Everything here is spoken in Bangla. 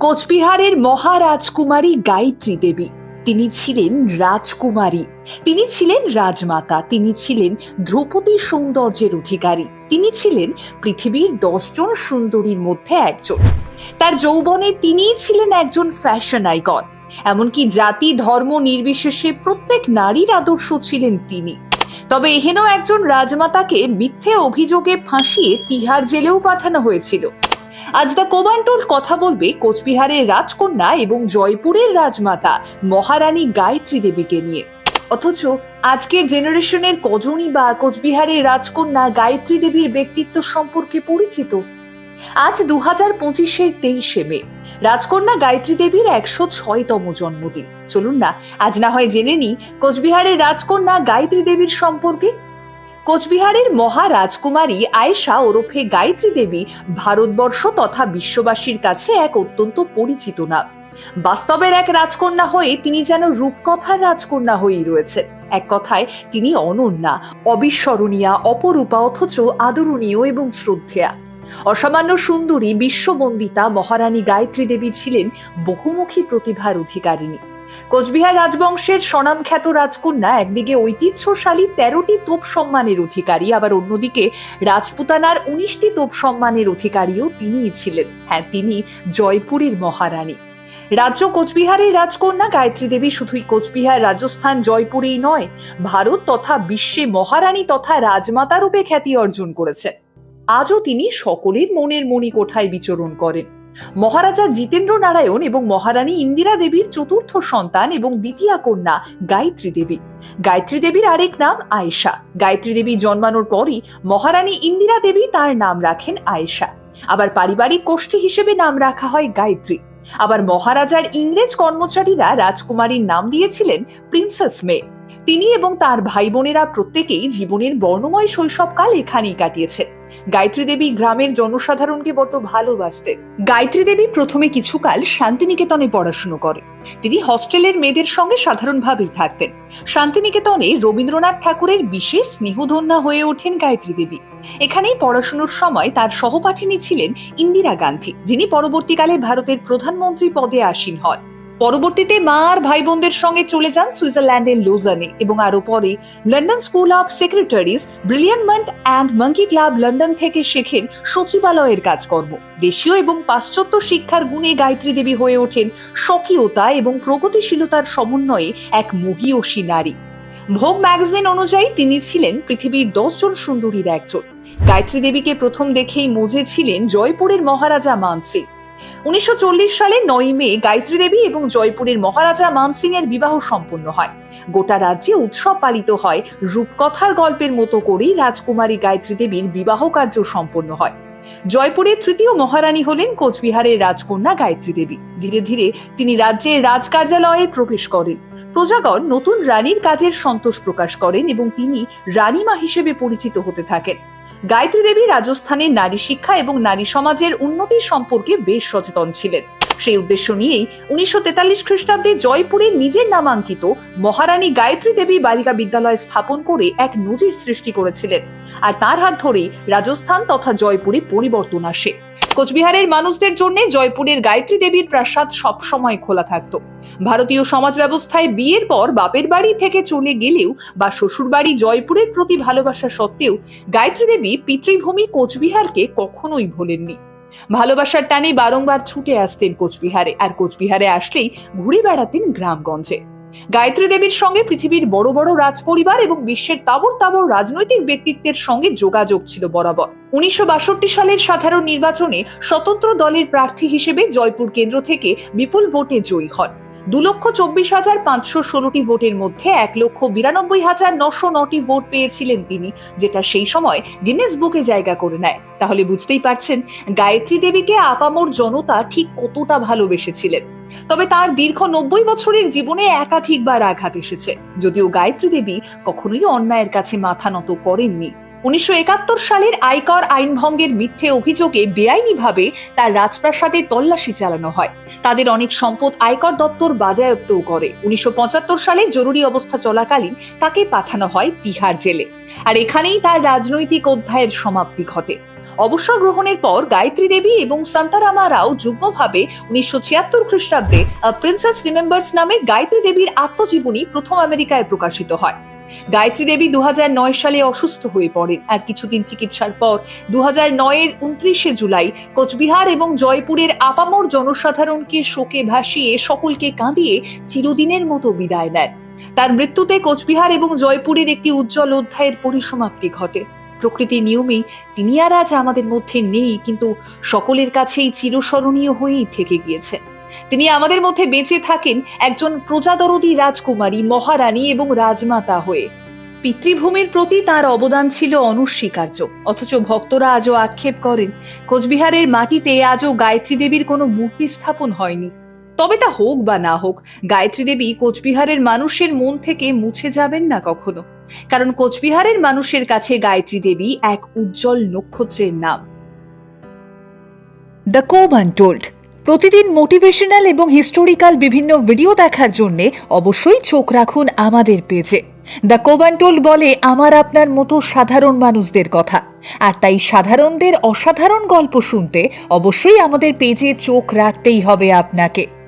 কোচবিহারের মহারাজকুমারী গায়ত্রী দেবী। তিনি ছিলেন রাজকুমারী। তিনি ছিলেন রাজমাতা। তিনি ছিলেন ধ্রুপদী সৌন্দর্যের অধিকারী। তিনি ছিলেন পৃথিবীর দশজন সুন্দরীর মধ্যে একজন। তার যৌবনে তিনিই ছিলেন একজন ফ্যাশন আইকন। এমনকি জাতি, ধর্ম নির্বিশেষে প্রত্যেক নারীর আদর্শ ছিলেন তিনি। তবে এহেন একজন রাজমাতাকে মিথ্যে অভিযোগে ফাঁসিয়ে তিহার জেলেও পাঠানো হয়েছিল। আজ দ্য কোবান্টোল কথা বলবে কোচবিহারের রাজকন্যা এবং জয়পুরের রাজমাতা মহারানী গায়ত্রী দেবীকে নিয়ে। অথচ আজকের জেনারেশনের কজনই বা কোচবিহারের রাজকন্যা গায়ত্রী দেবীর ব্যক্তিত্ব সম্পর্কে পরিচিত? আজ দু হাজার পঁচিশের তেইশে মে, রাজকন্যা গায়ত্রী দেবীর একশো ছয়তম জন্মদিন। চলুন না, আজ না হয় জেনে নিই কোচবিহারের রাজকন্যা গায়ত্রী দেবীর সম্পর্কে। কোচবিহারের মহারাজকুমারী আয়েশা ওরফে গায়ত্রী দেবী ভারতবর্ষ তথা বিশ্ববাসীর কাছে এক অত্যন্ত পরিচিত নাম। বাস্তবের এক রাজকন্যা হয়ে তিনি যেন রূপকথার রাজকন্যা হয়েই রয়েছেন। এক কথায়, তিনি অনন্যা, অবিস্মরণীয়া, অপরূপা অথচ আদরণীয় এবং শ্রদ্ধেয়া। অসামান্য সুন্দরী, বিশ্ববন্দিতা, মহারানী গায়ত্রী দেবী ছিলেন বহুমুখী প্রতিভার অধিকারিণী। কোচবিহার রাজবংশের স্বনামখ্যাত রাজকন্যা, একদিকে ঐতিহ্যশালী তেরোটি তোপ সম্মানের অধিকারী, আবার অন্যদিকে রাজপুতানার উনিশটি তোপ সম্মানের অধিকারীও তিনিই ছিলেন। হ্যাঁ তিনি জয়পুরের মহারানী। রাজ্য কোচবিহারের রাজকন্যা গায়ত্রী দেবী শুধুই কোচবিহার রাজস্থান জয়পুরেই নয়, ভারত তথা বিশ্বে মহারানী তথা রাজমাতা রূপে খ্যাতি অর্জন করেছেন। আজও তিনি সকলের মনের মণিকোঠায় বিচরণ করেন। মহারাজা জিতেন্দ্র নারায়ণ এবং মহারানী ইন্দিরা দেবীর চতুর্থ সন্তান এবং দ্বিতীয় কন্যা গায়ত্রী দেবী। গায়ত্রী দেবীর আরেক নাম আয়েশা। গায়ত্রী দেবী জন্মানোর পরই মহারানী ইন্দিরা দেবী তার নাম রাখেন আয়েশা। আবার পারিবারিক কোষ্ঠী হিসেবে নাম রাখা হয় গায়ত্রী। আবার মহারাজার ইংরেজ কর্মচারীরা রাজকুমারীর নাম দিয়েছিলেন প্রিন্সেস মে। তিনি এবং তার ভাই বোনেরা প্রত্যেকেই জীবনের বর্ণময় শৈশবকাল এখানেই কাটিয়েছেন। গায়ত্রী দেবী গ্রামের জনসাধারণকে বড্ড ভালোবাসতেন। গায়ত্রী দেবী প্রথমে কিছুকাল শান্তিনিকেতনে পড়াশুনো করেন। তিনি হস্টেলের মেয়েদের সঙ্গে সাধারণভাবেই থাকতেন। শান্তিনিকেতনে রবীন্দ্রনাথ ঠাকুরের বিশেষ স্নেহধন্যা হয়ে ওঠেন গায়ত্রী দেবী। এখানেই পড়াশুনোর সময় তার সহপাঠিনী ছিলেন ইন্দিরা গান্ধী, যিনি পরবর্তীকালে ভারতের প্রধানমন্ত্রী পদে আসীন হন। পরবর্তীতে মা আর ভাই বোনদের সঙ্গে চলে যান সুইজারল্যান্ডের লোজানে এবং আরও পরে London school of secretaries Brillantmont and monkey club London থেকে শেখেন সচিবালয়ের কাজকর্ম। দেশীয় এবং পাশ্চাত্য শিক্ষার গুণে গায়ত্রী দেবী হয়ে ওঠেন স্বকীয়তা এবং প্রগতিশীলতার সমন্বয়ে এক মহীয়সী নারী। ভোগ ম্যাগাজিন অনুযায়ী তিনি ছিলেন পৃথিবীর দশজন সুন্দরীর একজন। গায়ত্রী দেবীকে প্রথম দেখেই মজে ছিলেন জয়পুরের মহারাজা মানসিং। উনিশশো সালে নয় মে গায়ত্রী দেবী এবং জয়পুরের মহারাজা মানসিং এর বিবাহ সম্পন্ন হয়। গোটা রাজ্যে উৎসব পালিত হয়। রূপকথার গল্পের মতো করেই রাজকুমারী গায়ত্রী দেবীর বিবাহ কার্য সম্পন্ন হয়। জয়পুরের তৃতীয় মহারানী হলেন কোচবিহারের রাজকন্যা গায়ত্রী দেবী। ধীরে ধীরে তিনি রাজ্যের রাজকার্যালয়ে প্রবেশ করেন। প্রজাগণ নতুন রানীর কাজের সন্তোষ প্রকাশ করেন এবং তিনি রানীমা হিসেবে পরিচিত হতে থাকেন। গায়ত্রী দেবী রাজস্থানের নারী শিক্ষা এবং নারী সমাজের উন্নতি সম্পর্কে বেশ সচেতন ছিলেন। সেই উদ্দেশ্য নিয়েই উনিশশো তেতাল্লিশ খ্রিস্টাব্দে জয়পুরে নিজের নামাঙ্কিত মহারানী গায়ত্রী দেবী বালিকা বিদ্যালয় স্থাপন করে এক নজির সৃষ্টি করেছিলেন। আর তার হাত ধরেই রাজস্থান তথা জয়পুরে পরিবর্তন আসে। কোচবিহারের মানুষদের জন্য জয়পুরের গায়ত্রী দেবীর প্রাসাদ সবসময় খোলা থাকত। ভারতীয় সমাজ ব্যবস্থায় বিয়ের পর বাপের বাড়ি থেকে চলে গেলেও বা শ্বশুর বাড়ি জয়পুরের প্রতি ভালোবাসা সত্ত্বেও গায়ত্রী দেবী পিতৃভূমি কোচবিহারকে কখনোই ভোলেননি। ভালোবাসার টানে বারংবার ছুটে আসতেন কোচবিহারে। আর কোচবিহারে আসলেই ঘুরে বেড়াতেন গ্রামগঞ্জে। গায়ত্রী দেবীর সঙ্গে পৃথিবীর বড় বড় রাজপরিবার এবং বিশ্বের তাবর তাবর রাজনৈতিক ব্যক্তিত্বের সঙ্গে যোগাযোগ ছিল বরাবর। উনিশশো বাষট্টি সালের সাধারণ নির্বাচনে স্বতন্ত্র দলের প্রার্থী হিসেবে জয়পুর কেন্দ্র থেকে বিপুল ভোটে জয়ী হন। দু লক্ষ চব্বিশ হাজার পাঁচশো ষোলোটি ভোটের মধ্যে এক লক্ষ বিরানব্বই হাজার নশো নটি ভোট পেয়েছিলেন তিনি, যেটা সেই সময় গিনেস বুকে জায়গা করে নেয়। তাহলে বুঝতেই পারছেন, গায়ত্রী দেবীকে আপামর জনতা ঠিক কতটা ভালোবেসেছিলেন। তবে তার দীর্ঘ নব্বই বছরের জীবনে একাধিকবার আঘাত এসেছে, যদিও গায়ত্রী দেবী কখনোই অন্যায়ের কাছে মাথা নত করেননি। উনিশশো একাত্তর সালের আয়কর আইন ভঙ্গের মিথ্যে অভিযোগে বেআইনিভাবে তার রাজপ্রাসাদে তল্লাশি চালানো হয়। তাদের অনেক সম্পদ আয়কর দপ্তর বাজেয়াপ্তও করে। উনিশশো পঁচাত্তর সালে জরুরি অবস্থা চলাকালীন তাকে পাঠানো হয় তিহার জেলে। আর এখানেই তার রাজনৈতিক অধ্যায়ের সমাপ্তি ঘটে। অবসর গ্রহণের পর গায়ত্রী দেবী এবং সান্তারামা রাও যুগ্মভাবে উনিশশো ছিয়াত্তর খ্রিস্টাব্দে প্রিন্সেস রিমেম্বার্স নামে গায়ত্রী দেবীর আত্মজীবনী প্রথম আমেরিকায় প্রকাশিত হয়। গায়ত্রী দেবী দু সালে অসুস্থ হয়ে পড়েন। আর কিছুদিন চিকিৎসার পর দু নয়ের উনত্রিশে জুলাই কোচবিহার এবং জয়পুরের আপামর জনসাধারণকে শোকে ভাসিয়ে সকলকে কাঁদিয়ে চিরদিনের মতো বিদায় নেন। তার মৃত্যুতে কোচবিহার এবং জয়পুরের একটি উজ্জ্বল অধ্যায়ের পরিসমাপ্তি ঘটে। প্রকৃতির নিয়মেই তিনি আর আজ আমাদের মধ্যে নেই, কিন্তু সকলের কাছেই চিরস্মরণীয় হয়েই থেকে গিয়েছেন। তিনি আমাদের মধ্যে বেঁচে থাকেন একজন প্রজাদরদী রাজকুমারী, মহারানী এবং রাজমাতা হয়ে। পিতৃভূমির প্রতি তার অবদান ছিল অনস্বীকার্য, অথচ ভক্তরা আজও আক্ষেপ করেন, কোচবিহারের মাটিতে আজও গায়ত্রী দেবীর কোনো মূর্তি স্থাপন হয়নি। তবে তা হোক বা না হোক, গায়ত্রী দেবী কোচবিহারের মানুষের মন থেকে মুছে যাবেন না কখনো, কারণ কোচবিহারের মানুষের কাছে গায়ত্রী দেবী এক উজ্জ্বল নক্ষত্রের নাম। দ্য কোব আনটোল্ড প্রতিদিন মোটিভেশনাল এবং হিস্টোরিক্যাল বিভিন্ন ভিডিও দেখার জন্যে অবশ্যই চোখ রাখুন আমাদের পেজে দ্য কোবান্টোল বলে, আমার আপনার মতো সাধারণ মানুষদের কথা। আর তাই সাধারণদের অসাধারণ গল্প শুনতে অবশ্যই আমাদের পেজে চোখ রাখতেই হবে আপনাকে।